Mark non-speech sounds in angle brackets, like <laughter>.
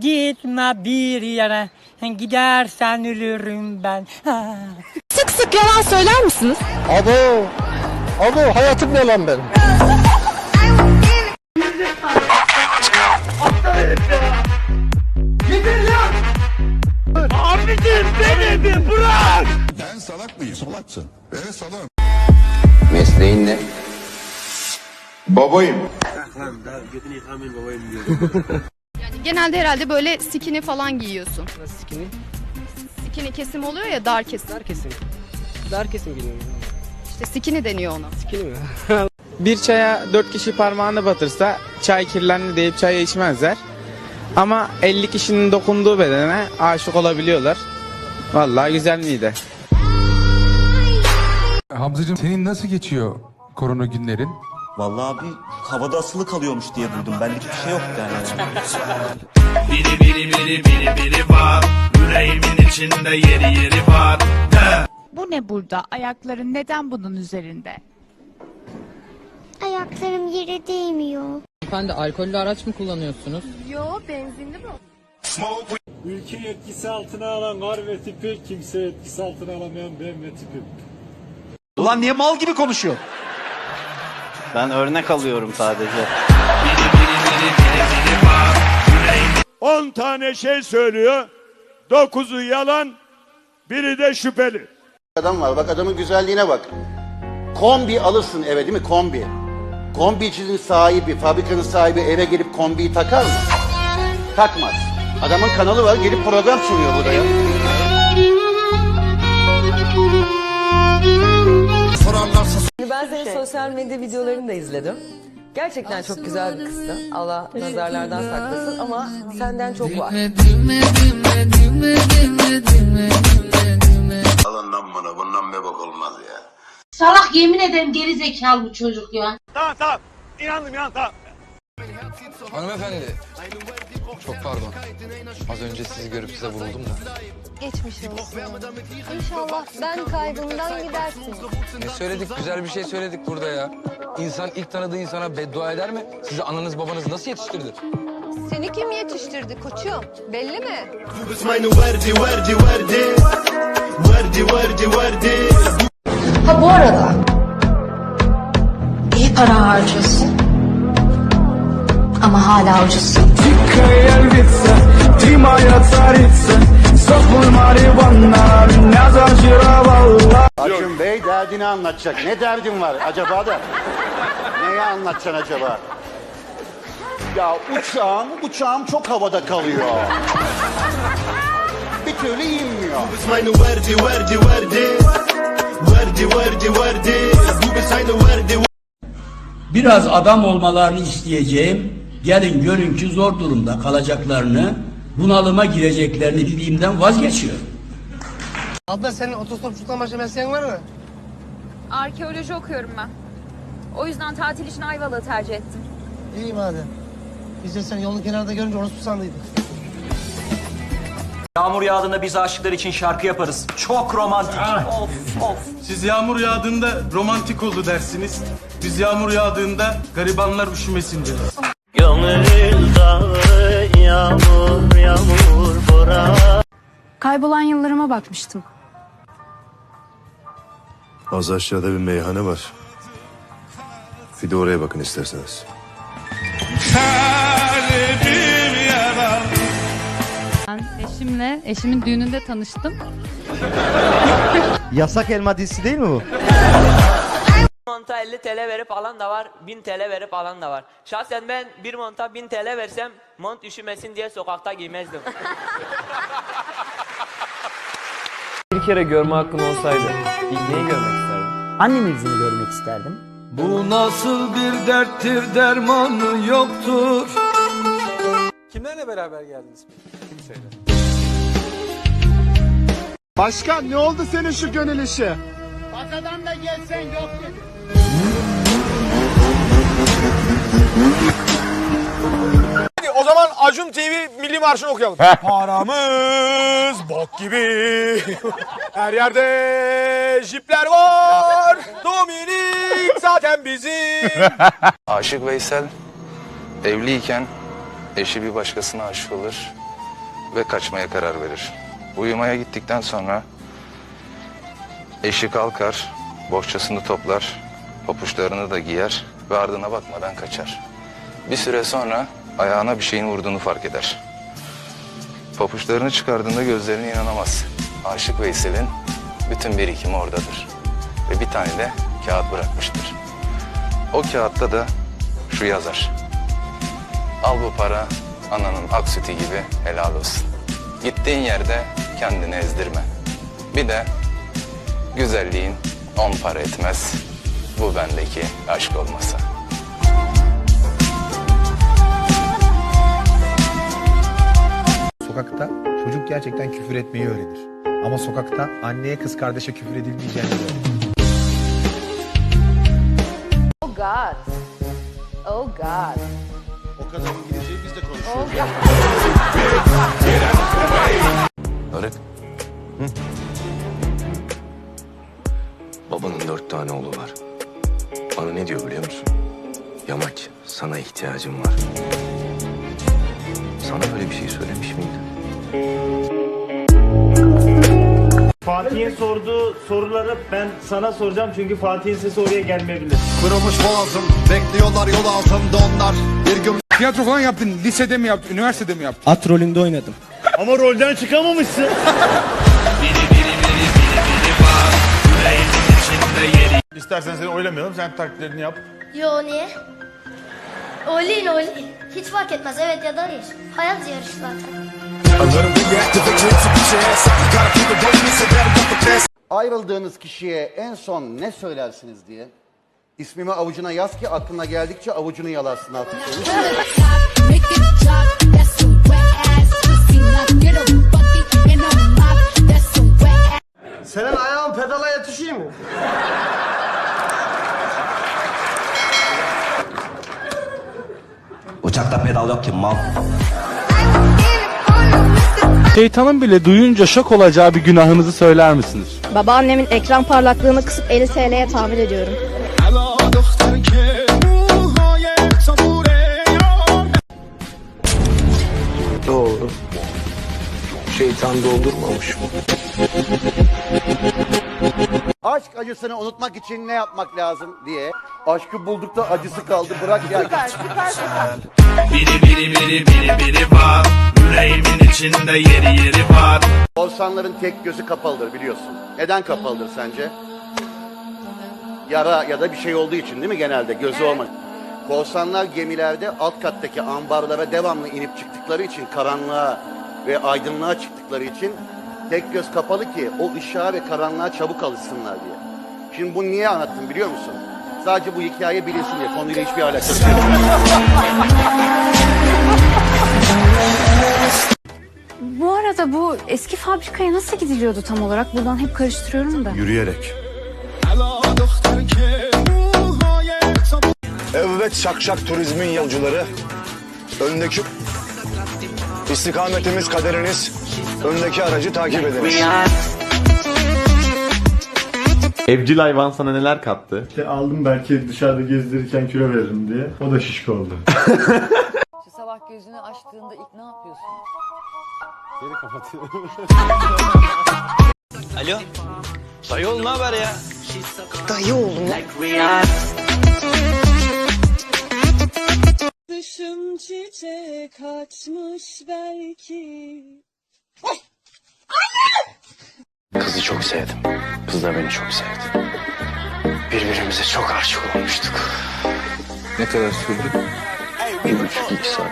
Gitme bir yere, gidersen ölürüm ben. Sık sık yalan söyler misiniz? Abo. Abo hayatım ne lan benim? Ben salak mıyım? Salaksın. Evet salak. Mesleğin ne? Babayım. <laughs> Genelde herhalde böyle skinny falan giyiyorsun. Skinny, Skinny kesim oluyor ya dar kesim. dar kesim. Dar kesim giyiniyorum. İşte skinny deniyor ona. Skinny mi? <laughs> Bir çaya 4 kişi parmağını batırsa çay kirlendi deyip çay içmezler. Ama 50 kişinin dokunduğu bedene aşık olabiliyorlar. Vallahi güzel miydi? Hamzacığım senin nasıl geçiyor korona günlerin? Vallahi abi havada asılı kalıyormuş diye duydum. Benlik bir şey yok yani. Biri biri biri biri biri var Yüreğimin içinde yeri yeri var Bu ne burada? Ayakların neden bunun üzerinde? Ayaklarım yere değmiyor. Efendi alkollü araç mı kullanıyorsunuz? Yo benzinli bu. Ülke etkisi altına alan gar ve tipi kimse etkisi altına alamayan ben ve tipim. Ulan niye mal gibi konuşuyor? Ben örnek alıyorum sadece. 10 tane şey söylüyor. 9'u yalan, biri de şüpheli. Adam var bak adamın güzelliğine bak. Kombi alırsın eve değil mi kombi? Kombicinin sahibi, fabrikanın sahibi eve gelip kombiyi takar mı? Takmaz. Adamın kanalı var gelip program sunuyor burada ya. Ben senin sosyal medya videolarını da izledim. Gerçekten çok güzel bir kızsın. Allah nazarlardan saklasın ama senden çok var. Alın lan bana. Bundan bir bak olmaz ya. Salak yemin ederim geri zekalı bu çocuk ya. Tamam tamam. İnandım ya tamam. Hanımefendi. Çok pardon. Az önce sizi görüp size vuruldum da. Geçmiş olsun. İnşallah ben kaybımdan gidersin. Ne söyledik? Güzel bir şey söyledik burada ya. İnsan ilk tanıdığı insana beddua eder mi? Sizi ananız babanız nasıl yetiştirdi? Seni kim yetiştirdi koçum? Belli mi? Ha bu arada iyi para harcıyorsun. Ama hala ucuzsun. Acun Bey derdini anlatacak. Ne derdin var acaba da? Neyi anlatacaksın acaba? Ya uçağım, uçağım çok havada kalıyor. Bir türlü inmiyor. Biraz adam olmalarını isteyeceğim Gelin görün ki zor durumda kalacaklarını Bunalıma gireceklerini bildiğimden vazgeçiyorum Abla senin otostopçulukla başka mesleğin var mı? Arkeoloji okuyorum ben. O yüzden tatil için Ayvalık'ı tercih ettim. İyi madem. Biz de seni yolun kenarında görünce orası sandıydık. Yağmur yağdığında biz aşıklar için şarkı yaparız. Çok romantik. Of of. Siz yağmur yağdığında romantik oldu dersiniz Biz yağmur yağdığında garibanlar üşümesin deriz Kaybolan yıllarıma bakmıştım. Az aşağıda bir meyhane var. Bir de oraya bakın isterseniz. Ben eşimle, eşimin düğününde tanıştım. Yasak elma dizisi değil mi bu? <laughs> Monta 50 TL verip alan da var, 1000 TL verip alan da var. Şahsen ben bir monta 1000 TL versem mont üşümesin diye sokakta giymezdim. <laughs> Bir kere görme hakkın olsaydı neyi görmek isterdin? Annemin yüzünü görmek isterdim. Bu nasıl bir derttir dermanı yoktur Kimlerle beraber geldiniz? Kim söyle? Başkan ne oldu senin şu gönül işi? O zaman Acun TV Milli Marşı'nı okuyalım. Paramız bok gibi. Her yerde jipler var. Dominik zaten bizim. <laughs> Aşık Veysel evliyken eşi bir başkasına aşık olur. ve kaçmaya karar verir. Uyumaya gittikten sonra eşi kalkar, bohçasını toplar, papuçlarını da giyer ve ardına bakmadan kaçar. Bir süre sonra ayağına bir şeyin vurduğunu fark eder. Papuçlarını çıkardığında gözlerine inanamaz. Aşık Veysel'in bütün birikimi oradadır. Ve bir tane de kağıt bırakmıştır. O kağıtta da şu yazar. Al bu para ananın ak sütü gibi helal olsun. Gittiğin yerde kendini ezdirme. Bir de güzelliğin on para etmez. Bu bendeki aşk olmasa. Sokakta çocuk gerçekten küfür etmeyi öğrenir. Ama sokakta anneye kız kardeşe küfür edilmeyeceğini öğrenir. Oh God. Oh God. O kadar İngilizceyi biz de konuşuyoruz. Arık. Babanın dört tane oğlu var. Bana ne diyor biliyor musun? Yamaç, sana ihtiyacım var. Sana böyle bir şey söylemiş miydi? Fatih'in sorduğu soruları ben sana soracağım çünkü Fatih'in sesi oraya gelmeyebilir. Kırılmış boğazım, bekliyorlar yol altında onlar. Bir gün Tiyatro falan yaptın. Lisede mi yaptın? Üniversitede mi yaptın? At rolünde oynadım. Ama rolden çıkamamışsın. <laughs> İstersen seni oylamayalım sen taklitlerini yap. Yo niye? Oylayın oylayın. Hiç fark etmez evet ya da hayır. Hayat yarışı zaten. Ayrıldığınız kişiye en son ne söylersiniz diye. İsmimi avucuna yaz ki aklına geldikçe avucunu yalarsın artık. Senin ayağın pedala yetişiyor mu? Uçakta pedal yok ki mal. Şeytanın bile duyunca şok olacağı bir günahınızı söyler misiniz? Babaannemin ekran parlaklığını kısıp 50 TL'ye tamir ediyorum. Şeytan doldurmamış mı? Aşk acısını unutmak için ne yapmak lazım diye. Aşkı bulduk da acısı kaldı bırak ya. Biri biri biri biri biri var. Yüreğimin içinde yeri yeri var. Korsanların tek gözü kapalıdır biliyorsun. Neden kapalıdır sence? Yara ya da bir şey olduğu için değil mi genelde gözü olmak. Korsanlar gemilerde alt kattaki ambarlara devamlı inip çıktıkları için karanlığa ve aydınlığa çıktıkları için tek göz kapalı ki o ışığa ve karanlığa çabuk alışsınlar diye. Şimdi bunu niye anlattım biliyor musun? Sadece bu hikaye bilinsin diye konuyla hiçbir alakası yok. Bu arada bu eski fabrikaya nasıl gidiliyordu tam olarak? Buradan hep karıştırıyorum da. yürüyerek. Evet şakşak turizmin yolcuları. Öndeki istikametimiz kaderiniz. Öndeki aracı takip ediniz. Evcil hayvan sana neler kattı? İşte aldım belki dışarıda gezdirirken kilo veririm diye. O da şişko oldu. <laughs> Şu sabah gözünü açtığında ilk ne yapıyorsun? <laughs> Alo. Dayı oğlum ne haber ya? Dışım çiçek açmış belki. Kızı çok sevdim. Kız da beni çok sevdi. Birbirimize çok aşık olmuştuk. Ne kadar sürdü? Bir buçuk iki saat.